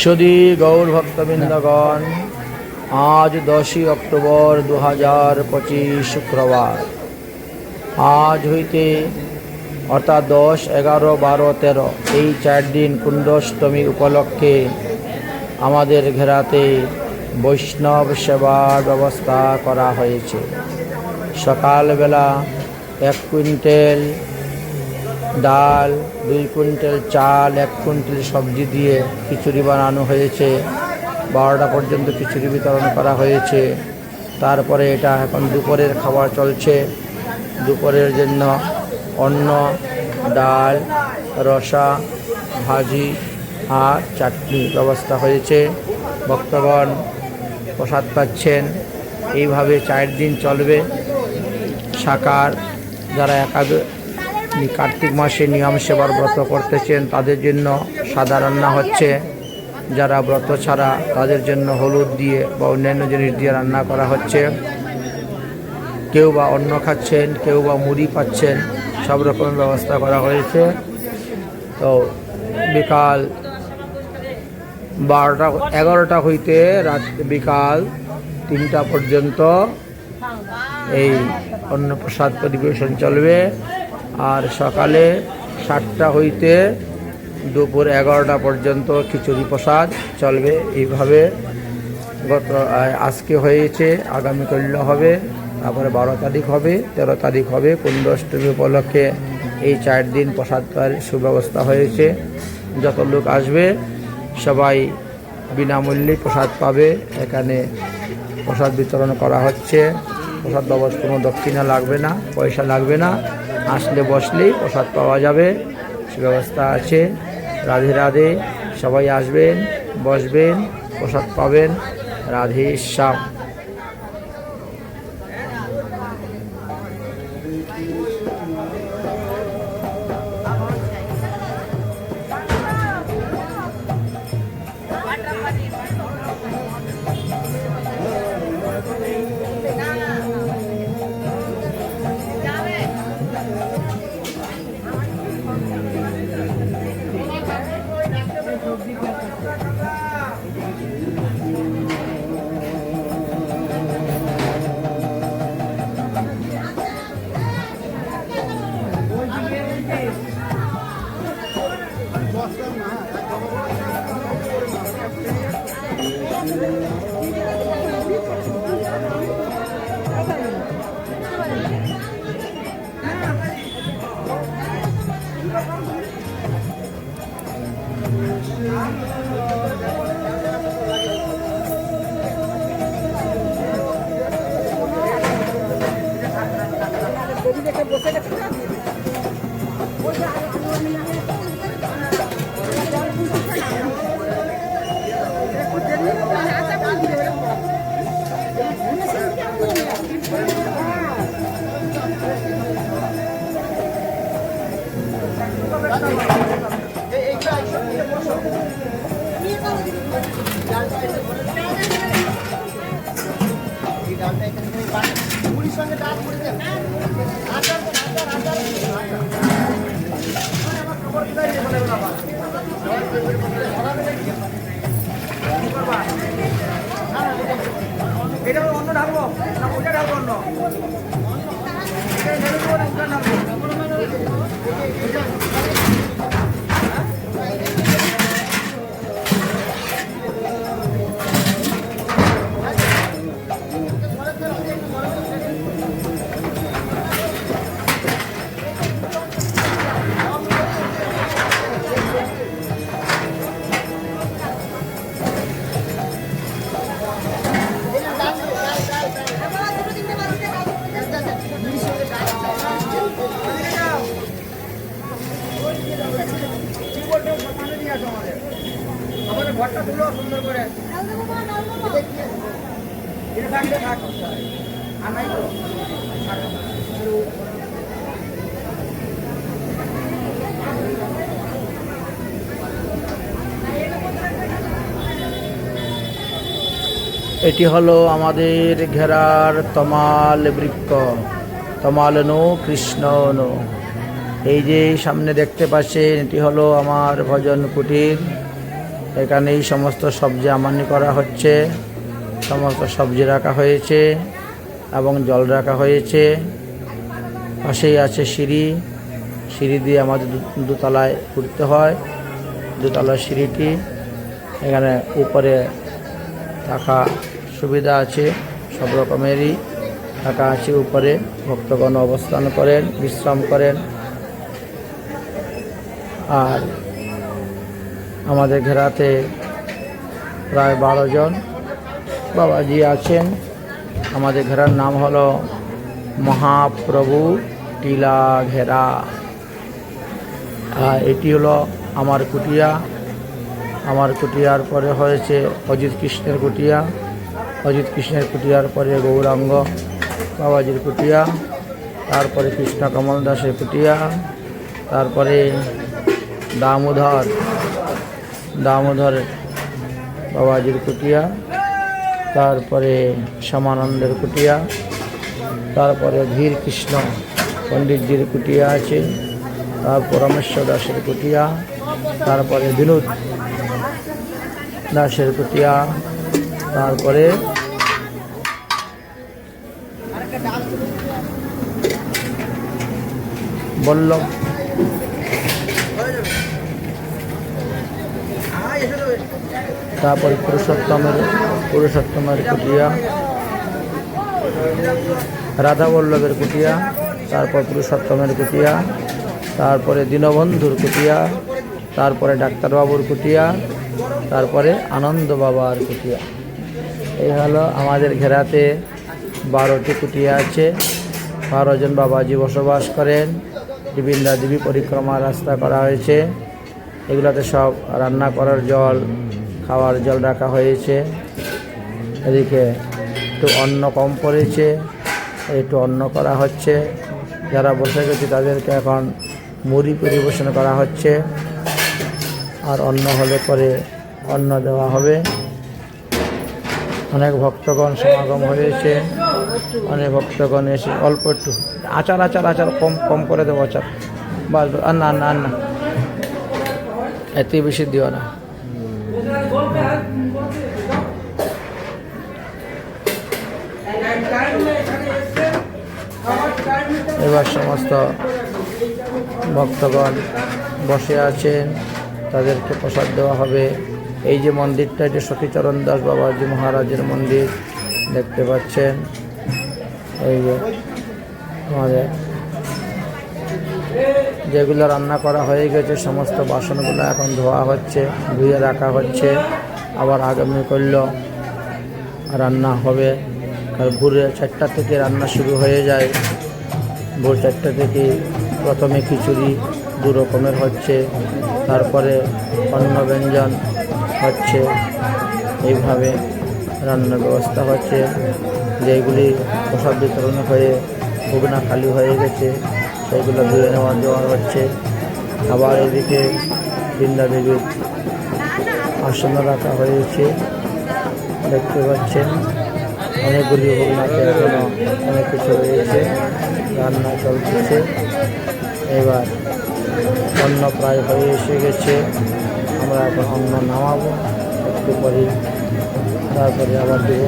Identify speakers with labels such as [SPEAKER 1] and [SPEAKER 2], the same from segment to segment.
[SPEAKER 1] সুদী গৌর ভক্তবৃন্দগণ আজ দশই অক্টোবর দু হাজার পঁচিশ শুক্রবার। আজ হইতে অর্থাৎ দশ, এগারো, বারো, তেরো, এই চার দিন কুণ্ডষ্টমী উপলক্ষে আমাদের ঘেরাতে বৈষ্ণব সেবার ব্যবস্থা করা হয়েছে। সকালবেলা এক কুইন্টেল ডাল, দুই কুইন্টাল চাল, এক কুইন্টাল সবজি দিয়ে খিচুড়ি বানানো হয়েছে। বারোটা পর্যন্ত খিচুড়ি বিতরণ করা হয়েছে। তারপরে এটা এখন দুপুরের খাবার চলছে। দুপুরের জন্য অন্ন, ডাল, রসা, ভাজি আর চাটনি ব্যবস্থা হয়েছে। ভক্তগণ প্রসাদ পাচ্ছেন। এইভাবে চার দিন চলবে। সাকার যারা একাদ কার্তিক মাসে নিয়ম সেবার ব্রত করতেছেন, তাদের জন্য সাদা রান্না হচ্ছে। যারা ব্রত ছাড়া, তাদের জন্য হলুদ দিয়ে বা অন্যান্য জিনিস দিয়ে রান্না করা হচ্ছে। কেউ বা অন্ন খাচ্ছেন, কেউ বা মুড়ি পাচ্ছেন, সব রকমের ব্যবস্থা করা হয়েছে। তো বিকাল বারোটা, এগারোটা হইতে রাত বিকাল তিনটা পর্যন্ত এই অন্নপ্রসাদ পরিবেশন চলবে। আর সকালে সাতটা হইতে দুপুর এগারোটা পর্যন্ত খিচুড়ি প্রসাদ চলবে এইভাবে। গত আজকে হয়েছে আগামীকাল হবে, তারপরে বারো তারিখ হবে, তেরো তারিখ হবে, কুণ্ডষ্টমী উপলক্ষে এই চার দিন প্রসাদ পাওয়ার সুব্যবস্থা হয়েছে। যত লোক আসবে, সবাই বিনামূল্যে প্রসাদ পাবে। এখানে প্রসাদ বিতরণ করা হচ্ছে। প্রসাদ বাবদ কোনো দক্ষিণা লাগবে না, পয়সা লাগবে না। আসলে বসলেই প্রসাদ পাওয়া যাবে, সে ব্যবস্থা আছে। রাধে রাধে, সবাই আসবেন, বসবেন, প্রসাদ পাবেন। রাধে শ্যাম।
[SPEAKER 2] এটা অন্য ঢালবো না ওটা ঢালবো অন্য এটা ঢেলে দেবো না ওটা ঢালবো আমাদের। ঘরটা তুলো সুন্দর করে এটা
[SPEAKER 1] হলো আমাদের ঘেরার তমাল বৃক্ষ। তমাল নু, কৃষ্ণ নু। এই যে সামনে দেখতে পাচ্ছেন, এটি হলো আমার ভজন কুটির। এখানেই সমস্ত সবজি আমানি করা হচ্ছে, সমস্ত সবজি রাখা হয়েছে এবং জল রাখা হয়েছে। পাশেই আছে সিঁড়ি সিঁড়ি দিয়ে আমাদের দোতলায় উঠতে হয়, দোতলার সিঁড়িটি। এখানে উপরে থাকা সুবিধা আছে, সব রকমেরই। থাকা আছে উপরে, ভক্তগণ অবস্থান করেন, বিশ্রাম করেন। আর আমাদের ঘেরাতে প্রায় বারো জন বাবাজি আছেন। আমাদের ঘেরার নাম হলো মহাপ্রভু টিলা ঘেরা। আর এটি হলো আমার কুটিয়া। আমার কুটিয়ার পরে হয়েছে অজিত কৃষ্ণের কুটিয়া। অজিত কৃষ্ণের কুটিয়ার পরে গৌরাঙ্গ বাবাজির কুটিয়া। তারপরে কৃষ্ণ কমল দাসের কুটিয়া। তারপরে দামোদর দামোদর বাবাজির কুটিয়া, তারপরে শ্যামানন্দের কুটিয়া, তারপরে ধীর কৃষ্ণ পণ্ডিতজির কুটিয়া আছে তারপর রমেশ্বর দাসের কুটিয়া, তারপরে বিনোদ দাসের কুটিয়া, তারপরে বল্লভ
[SPEAKER 2] হ্যাঁ এসে দেবে
[SPEAKER 1] তারপরে পুরুষোত্তমের পুরুষোত্তমের কুটিয়া রাধা বল্লভের কুটিয়া, তারপর পুরুষোত্তমের কুটিয়া, তারপরে দীনবন্ধুর কুটিয়া, তারপরে ডাক্তারবাবুর কুটিয়া, তারপরে আনন্দ বাবার কুটিয়া। এই হলো আমাদের ঘেরাতে বারোটি কুটিয়া আছে। বারো জন বাবাজি বসবাস করেন। বিভিন্ন দেবী পরিক্রমা রাস্তা করা হয়েছে। এগুলাতে সব রান্না করার জল খাওয়ার জল রাখা হয়েছে। এদিকে একটু অন্ন কম পড়েছে, একটু অন্ন করা হচ্ছে। যারা বসে গেছে তাদেরকে এখন মুড়ি পরিবেশন করা হচ্ছে। আর অন্ন হলে পরে অন্ন দেওয়া হবে। অনেক ভক্তগণ সমাগম হয়েছে। অনেক ভক্তগণ এসে অল্প একটু আচার আচার আচার কম কম করে দেবো আচার। আর না না না। এত বেশি দিও না। এবার সমস্ত ভক্তগণ বসে আছেন, তাদেরকে প্রসাদ দেওয়া হবে। এই যে মন্দিরটা যে সখীচরণ দাস বাবাজি মহারাজের মন্দির, দেখতে পাচ্ছেন। এই যে আমাদের যেগুলো রান্না করা হয়ে গেছে, সমস্ত বাসনগুলো এখন ধোয়া হচ্ছে, ধুয়ে রাখা হচ্ছে। আবার আগামী করল রান্না হবে। আর ভোরে চারটা থেকে রান্না শুরু হয়ে যায়। ভোর চারটা থেকে প্রথমে খিচুড়ি, দু রকমের হচ্ছে, তারপরে অন্ন ব্যঞ্জন হচ্ছে, এইভাবে রান্নার ব্যবস্থা হচ্ছে যেগুলি প্রসাদ বিতরণ হয়ে, ভুগনা খালি হয়ে গেছে সেগুলো ধুয়ে নেওয়া দেওয়া হচ্ছে। আবার এদিকে বৃন্দা দেবীর আসন রাখা হয়েছে, দেখতে পাচ্ছেন, অনেকগুলি ভুগনাতে এখনও অনেক কিছু রয়েছে। রান্না চলতেছে। এবার অন্ন প্রায় হয়ে এসে গেছে। আমরা এখন অন্ন নামাবো, একটু পরে, তারপরে আবার দেব।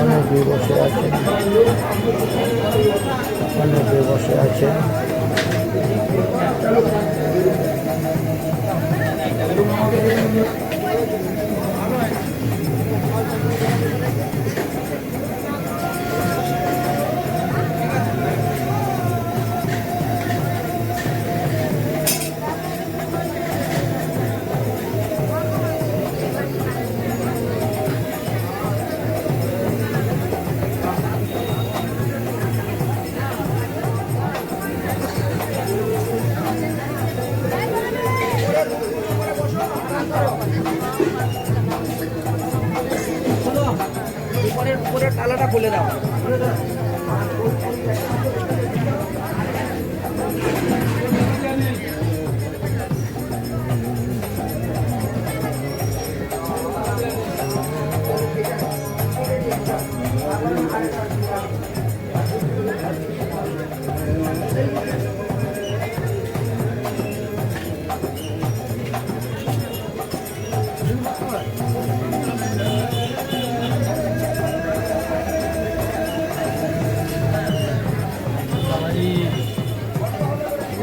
[SPEAKER 1] অনেকেই বসে আছেন অনেকেই বসে আছেন
[SPEAKER 2] উপরের উপরের তালাটা খুলে দাও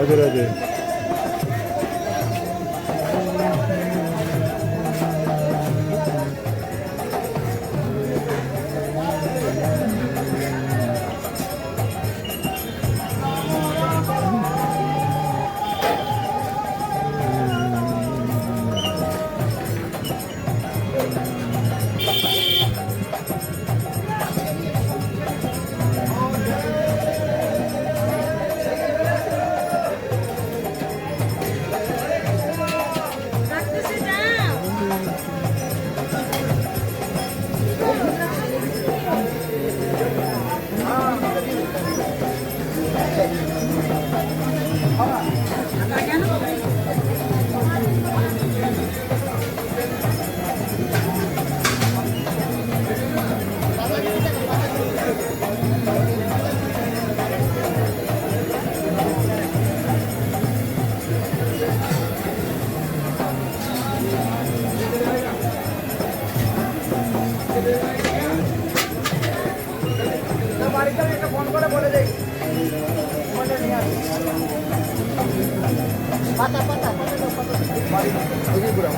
[SPEAKER 2] Hadi hadi. করে বলে দেই। পাতা পাতা যে ঘুরাও